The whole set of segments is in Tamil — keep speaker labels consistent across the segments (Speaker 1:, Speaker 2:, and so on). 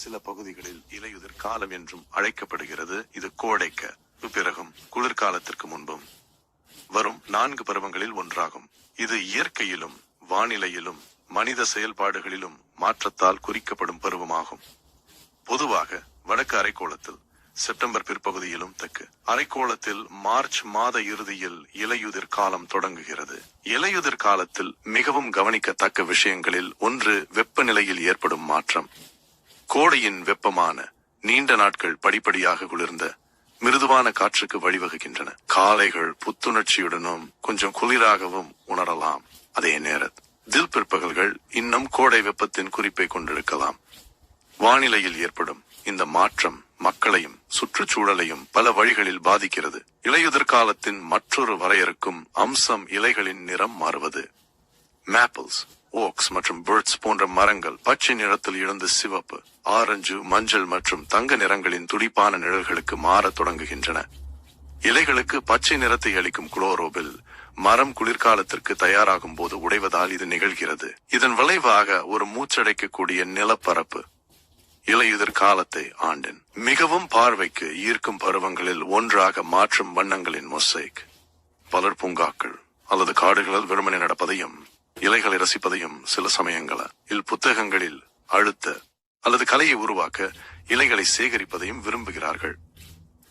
Speaker 1: சில பகுதிகளில் இலையுதிர் காலம் என்றும் அழைக்கப்படுகிறது. இது கோடைக்க பிறகும் குளிர்காலத்திற்கு முன்பும் வரும் நான்கு பருவங்களில் ஒன்றாகும். இது இயற்கையிலும் வானிலையிலும் மனித செயல்பாடுகளிலும் மாற்றத்தால் குறிக்கப்படும் பருவமாகும். பொதுவாக வடக்கு அரைக்கோளத்தில் செப்டம்பர் பிற்பகுதியிலும் தெற்கு அரைக்கோளத்தில் மார்ச் மாத இறுதியில் இலையுதிர் காலம் தொடங்குகிறது. இலையுதிர் காலத்தில் மிகவும் கவனிக்கத்தக்க விஷயங்களில் ஒன்று வெப்பநிலையில் ஏற்படும் மாற்றம். கோடையின் வெப்பமான நீண்ட நாட்கள் படிப்படியாக குளிர்ந்த மிருதுவான காற்றுக்கு வழிவகுக்கின்றன காலைகள் புத்துணர்ச்சியுடனும் கொஞ்சம் குளிராகவும் உணரலாம். அதே நேரத்தில் தில் பிற்பகல்கள் இன்னும் கோடை வெப்பத்தின் குறிப்பை கொண்டிருக்கலாம். வானிலையில் ஏற்படும் இந்த மாற்றம் மக்களையும் சுற்றுச்சூழலையும் பல வழிகளில் பாதிக்கிறது. இலையுதிர் காலத்தின் மற்றொரு வரையறுக்கும் அம்சம் இலைகளின் நிறம் மாறுவது. மேப்பிள்ஸ் ஓக்ஸ் மற்றும் பேர்ட்ஸ் போன்ற மரங்கள் பச்சை நிறத்தில் இருந்து சிவப்பு ஆரஞ்சு மஞ்சள் மற்றும் தங்க நிறங்களின் துடிப்பான நிழல்களுக்கு மாறத் தொடங்குகின்றன. இலைகளுக்கு பச்சை நிறத்தை அளிக்கும் குளோரோபில் மரம் குளிர்காலத்திற்கு தயாராகும் போது உடைவதால் இது நிகழ்கிறது. இதன் விளைவாக ஒரு மூச்சடைக்கக்கூடிய நிலப்பரப்பு இலையுதிர் காலத்தை ஆண்டின். மிகவும் பார்வைக்கு ஈர்க்கும் பருவங்களில் ஒன்றாக மாற்றும் வண்ணங்களின் மொசைக். பலர் பூங்காக்கள் அல்லது காடுகளால் வெறுமனை நடப்பதையும் இலைகளை ரசிப்பதையும் சில சமயங்கள இல் புத்தகங்களில் அழுத்த அல்லது கலையை உருவாக்க இலைகளை சேகரிப்பதையும் விரும்புகிறார்கள்.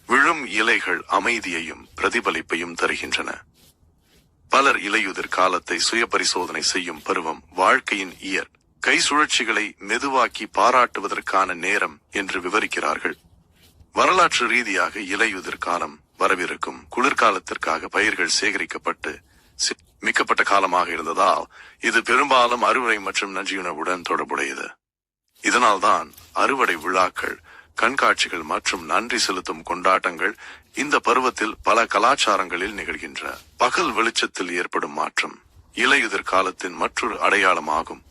Speaker 1: விழும் இலைகள் அமைதியையும் பிரதிபலிப்பையும் தருகின்றன. பலர் இலையுதிர் காலத்தை சுய பரிசோதனை செய்யும் பருவம் வாழ்க்கையின் இயற் கை சுழற்சிகளை மெதுவாக்கி பாராட்டுவதற்கான நேரம் என்று விவரிக்கிறார்கள். வரலாற்று ரீதியாக இலையுதிர் காலம் வரவிருக்கும் குளிர்காலத்திற்காக பயிர்கள் சேகரிக்கப்பட்டு மிக்கப்பட்ட காலமாக இருந்ததால் இது பெரும்பாலும் அறுவடை மற்றும் நன்றியுணர்வுடன் தொடர்புடையது. இதனால்தான் அறுவடை விழாக்கள் கண்காட்சிகள் மற்றும் நன்றி செலுத்தும் கொண்டாட்டங்கள் இந்த பருவத்தில் பல கலாச்சாரங்களில் நிகழ்கின்ற. பகல் வெளிச்சத்தில் ஏற்படும் மாற்றம் இலையுதிர் காலத்தின் மற்றொரு அடையாளமாகும்.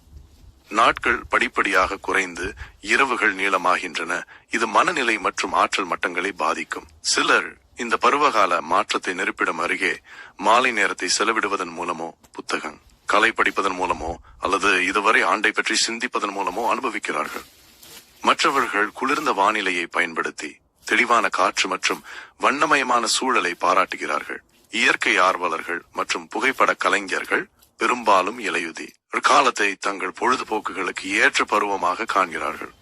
Speaker 1: நாட்கள் படிப்படியாக குறைந்து இரவுகள் நீளமாகின்றன. இது மனநிலை மற்றும் ஆற்றல் மட்டங்களை பாதிக்கும். சிலர் இந்த பருவகால மாற்றத்தை நெருப்பிடம் அருகே மாலை நேரத்தை செலவிடுவதன் மூலமோ புத்தகம் கலை படிப்பதன் மூலமோ அல்லது இதுவரை ஆண்டை பற்றி சிந்திப்பதன் மூலமோ அனுபவிக்கிறார்கள். மற்றவர்கள் குளிர்ந்த வானிலையை பயன்படுத்தி தெளிவான காற்று மற்றும் வண்ணமயமான சூழலை பாராட்டுகிறார்கள். இயற்கை ஆர்வலர்கள் மற்றும் புகைப்பட கலைஞர்கள் பெரும்பாலும் இலையுதி. காலத்தை தங்கள் பொழுதுபோக்குகளுக்கு ஏற்ற பருவமாக காண்கிறார்கள்.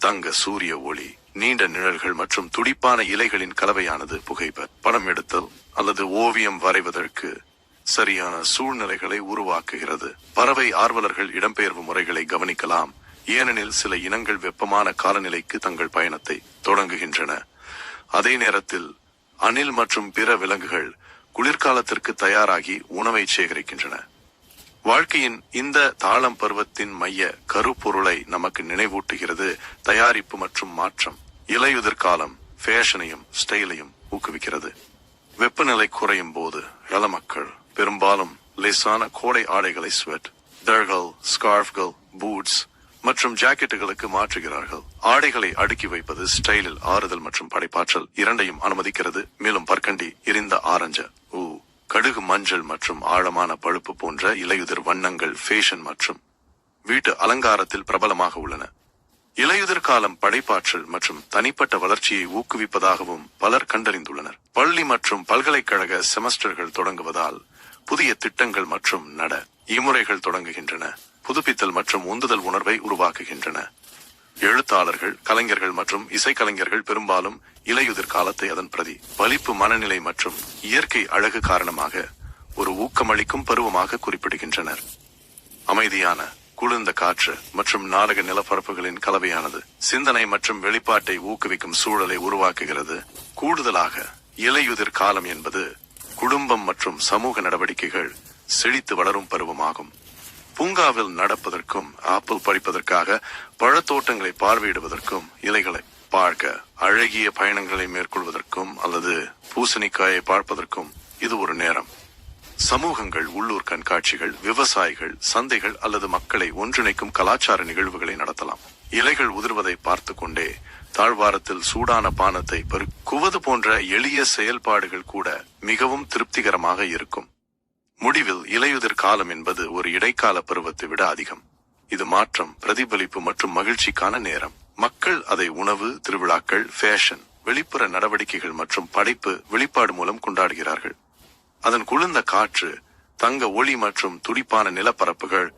Speaker 1: தங்க சூரிய ஒளி நீண்ட நிழல்கள் மற்றும் துடிப்பான இலைகளின் கலவையானது புகைப்ப படம் எடுத்தல் அல்லது ஓவியம் வரைவதற்கு சரியான சூழ்நிலைகளை உருவாக்குகிறது. பறவை ஆர்வலர்கள் இடம்பெயர்வு முறைகளை கவனிக்கலாம். ஏனெனில் சில இனங்கள் வெப்பமான காலநிலைக்கு தங்கள் பயணத்தை தொடங்குகின்றன. அதே நேரத்தில் அணில் மற்றும் பிற விலங்குகள் குளிர்காலத்திற்கு தயாராகி உணவை சேகரிக்கின்றன. வாழ்க்கையின் இந்த தாளம் பருவத்தின் மைய கருப்பொருளை நமக்கு நினைவூட்டுகிறது. தயாரிப்பு மற்றும் மாற்றம். இலையுதிர் காலம் ஃபேஷனையும் ஸ்டைலையும் ஊக்குவிக்கிறது. வெப்பநிலை குறையும் போது இள மக்கள் பெரும்பாலும் லேசான கோடை ஆடைகளை ஸ்வெட் தர்கள் ஸ்கார்ஃப்கள் பூட்ஸ் மற்றும் ஜாக்கெட்டுகளுக்கு மாற்றுகிறார்கள். ஆடைகளை அடுக்கி வைப்பது ஸ்டைலில் ஆறுதல் மற்றும் படைப்பாற்றல் இரண்டையும் அனுமதிக்கிறது. மேலும் பற்கண்டி எரிந்த ஆரஞ்ச ஊ கடுகு மஞ்சள் மற்றும் ஆழமான பழுப்பு போன்ற இலையுதிர் வண்ணங்கள் ஃபேஷன் மற்றும் வீட்டு அலங்காரத்தில் பிரபலமாக உள்ளன. இலையுதிர் காலம் படைப்பாற்றல் மற்றும் தனிப்பட்ட வளர்ச்சியை ஊக்குவிப்பதாகவும் பலர் கண்டறிந்துள்ளனர். பள்ளி மற்றும் பல்கலைக்கழக செமஸ்டர்கள் தொடங்குவதால் புதிய திட்டங்கள் மற்றும் நட இமுறைகள் தொடங்குகின்றன. புதுப்பித்தல் மற்றும் உந்துதல் உணர்வை உருவாக்குகின்றன. எழுத்தாளர்கள் கலைஞர்கள் மற்றும் இசைக்கலைஞர்கள் பெரும்பாலும் இலையுதிர் காலத்தை அதன் பிரதி வலிப்பு மனநிலை மற்றும் இயற்கை அழகு காரணமாக ஒரு ஊக்கமளிக்கும் பருவமாக குறிப்பிடுகின்றனர். அமைதியான குளிர்ந்த காற்று மற்றும் நாடக நிலப்பரப்புகளின் கலவையானது சிந்தனை மற்றும் வெளிப்பாட்டை ஊக்குவிக்கும் சூழலை உருவாக்குகிறது. கூடுதலாக இலையுதிர் காலம் என்பது குடும்பம் மற்றும் சமூக நடவடிக்கைகள் செழித்து வளரும் பருவமாகும். பூங்காவில் நடப்பதற்கும் ஆப்பிள் படிப்பதற்காக பழத்தோட்டங்களை பார்வையிடுவதற்கும் இலைகளை பார்க்க அழகிய பயணங்களை மேற்கொள்வதற்கும் அல்லது பூசணிக்காயை பார்ப்பதற்கும் இது ஒரு நேரம். சமூகங்கள் உள்ளூர் கண்காட்சிகள் விவசாயிகள் சந்தைகள் அல்லது மக்களை ஒன்றிணைக்கும் கலாச்சார நிகழ்வுகளை நடத்தலாம். இலைகள் உதிர்வதை பார்த்து கொண்டே தாழ்வாரத்தில் சூடான பானத்தை பெருக்குவது போன்ற எளிய செயல்பாடுகள் கூட மிகவும் திருப்திகரமாக இருக்கும். முடிவில் இலையுதிர் காலம் என்பது ஒரு இடைக்கால பருவத்தை விட அதிகம். இது மாற்றம் பிரதிபலிப்பு மற்றும் மகிழ்ச்சிக்கான நேரம். மக்கள் அதை உணவு திருவிழாக்கள் ஃபேஷன் வெளிப்புற நடவடிக்கைகள் மற்றும் படைப்பு வெளிப்பாடு மூலம் கொண்டாடுகிறார்கள். அதன் குளிர்ந்த காற்று தங்க ஒளி மற்றும் துடிப்பான நிலப்பரப்புகள்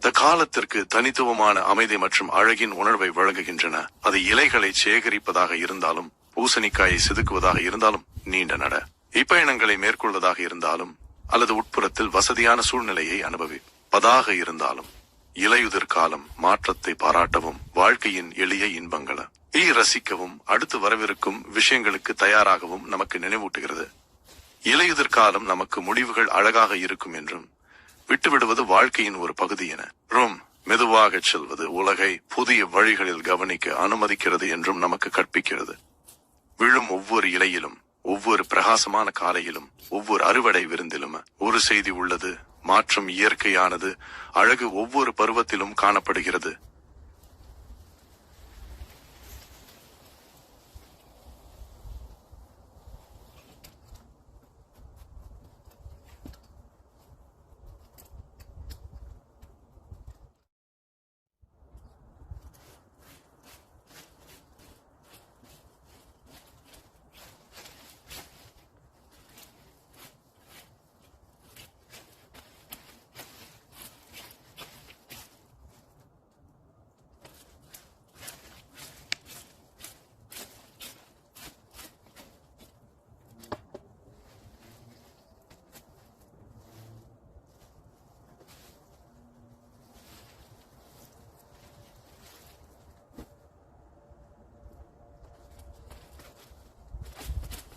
Speaker 1: த காலத்திற்கு தனித்துவமான அமைதி மற்றும் அழகின் உணர்வை வழங்குகின்றன. அது இலைகளை சேகரிப்பதாக இருந்தாலும் பூசணிக்காயை செதுக்குவதாக இருந்தாலும் நீண்ட நட. இப்பயணங்களை மேற்கொள்வதாக இருந்தாலும் அல்லது உட்புறத்தில் வசதியான சூழ்நிலையை அனுபவிப்பதாக இருந்தாலும் இலையுதிர் காலம் மாற்றத்தை பாராட்டவும் வாழ்க்கையின் எளிய இன்பங்கள. ஈ ரசிக்கவும் அடுத்து வரவிருக்கும் விஷயங்களுக்கு தயாராகவும் நமக்கு நினைவூட்டுகிறது. இலையுதிர்காலம் நமக்கு முடிவுகள் அழகாக இருக்கும் என்றும் விட்டுவிடுவது வாழ்க்கையின் ஒரு பகுதி என ரோம் மெதுவாக செல்வது உலகை புதிய வழிகளில் கவனிக்க அனுமதிக்கிறது என்றும் நமக்கு கற்பிக்கிறது. விழும் ஒவ்வொரு இலையிலும் ஒவ்வொரு பிரகாசமான காலையிலும் ஒவ்வொரு அறுவடை விருந்திலும் ஒரு செய்தி உள்ளது மாற்றம் இயற்கையானது அழகு ஒவ்வொரு பருவத்திலும் காணப்படுகிறது.